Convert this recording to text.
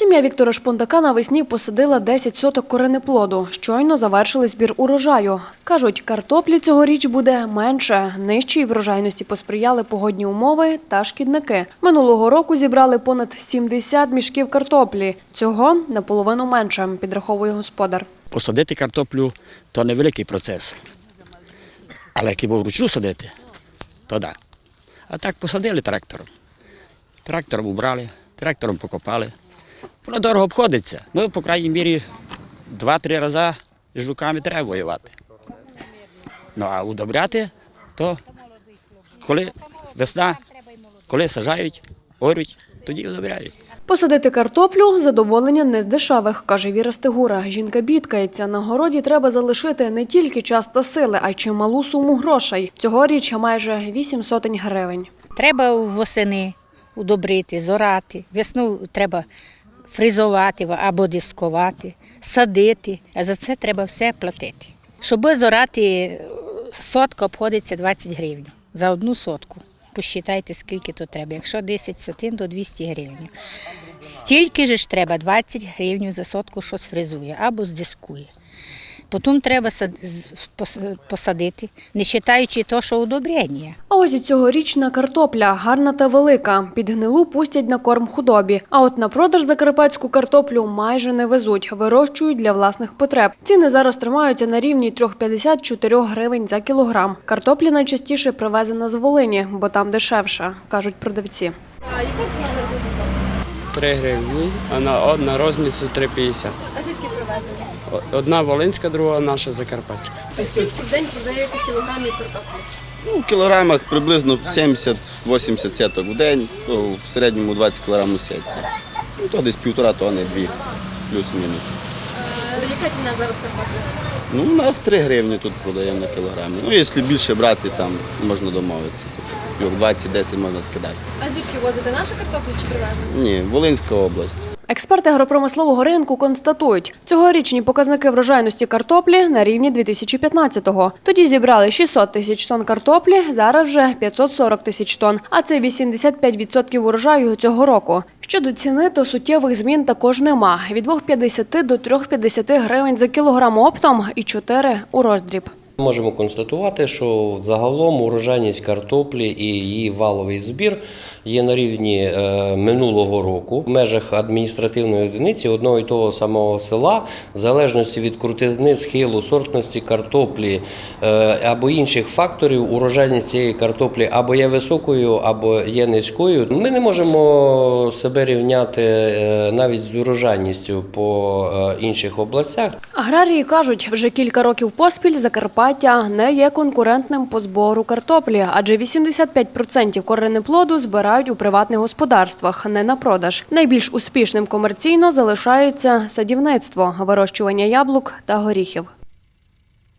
Сім'я Віктора Шпондака навесні посадила 10 соток коренеплоду. Щойно завершили збір урожаю. Кажуть, картоплі цьогоріч буде менше. Нижчій врожайності посприяли погодні умови та шкідники. Минулого року зібрали понад 70 мішків картоплі. Цього наполовину менше, підраховує господар. Посадити картоплю то невеликий процес. Але як його вручну садити, то так. А так посадили трактором. Трактором убрали, трактором покопали. Воно дорого обходиться. Ну, по крайній мірі, два-три рази з жуками треба воювати. Ну, а удобряти, то коли весна, коли сажають, орють, тоді удобряють. Посадити картоплю задоволення не з дешевих, каже Віра Стегура. Жінка бідкається. На городі треба залишити не тільки час та сили, а й чималу суму грошей. Цьогоріч майже 8 сотень гривень. Треба восени удобрити, зорати. Весну треба фризувати або дискувати, садити. А за це треба все платити. Щоб зорати, сотка обходиться 20 гривень за одну сотку. Посчитайте, скільки то треба. Якщо 10 сотин, то 200 гривень. Стільки ж треба 20 гривень за сотку, що сфризує або здискує. Потім треба сад- посадити, не вважаючи то, що удобрення. А ось і цьогорічна картопля гарна та велика. Під гнилу пустять на корм худобі. А от на продаж закарпатську картоплю майже не везуть, вирощують для власних потреб. Ціни зараз тримаються на рівні 3,50-4 гривень за кілограм. Картопля найчастіше привезена з Волині, бо там дешевше, кажуть продавці. 3 гривні, а на, на розницю 3,50. А звідки привезені? О- Одна волинська, друга наша закарпатська. А Скільки в день продаєте кілограмів картоплі? Ну, в кілограмах приблизно 70-80 сеток в день, то в середньому 20 кілограмів у сетці. Ну, то десь півтора тонни, дві, плюс-мінус. Яка ціна зараз картоплі? Ну, у нас 3 гривні тут продаємо на кілограмі. Ну, якщо більше брати, там можна домовитися. Тобто, 20-10 можна скидати. А звідки возите нашу картоплю чи привезені? Ні, Волинська область. Експерти агропромислового ринку констатують, цьогорічні показники врожайності картоплі на рівні 2015-го. Тоді зібрали 600 тисяч тонн картоплі, зараз вже 540 тисяч тонн, а це 85% урожаю цього року. Щодо ціни, то суттєвих змін також нема. Від 2,50 до 3,50 гривень за кілограм оптом і 4 у роздріб. Можемо констатувати, що загалом урожайність картоплі і її валовий збір є на рівні е, минулого року в межах адміністративної одиниці одного і того самого села, в залежності від крутизни, схилу, сортності картоплі е, або інших факторів, урожайність цієї картоплі або є високою, або є низькою. Ми не можемо себе рівняти е, навіть з урожайністю по інших областях. Аграрії кажуть, вже кілька років поспіль Закарпаття не є конкурентним по збору картоплі, адже 85% коренеплоду збирають у приватних господарствах, не на продаж. Найбільш успішним комерційно залишається садівництво, вирощування яблук та горіхів.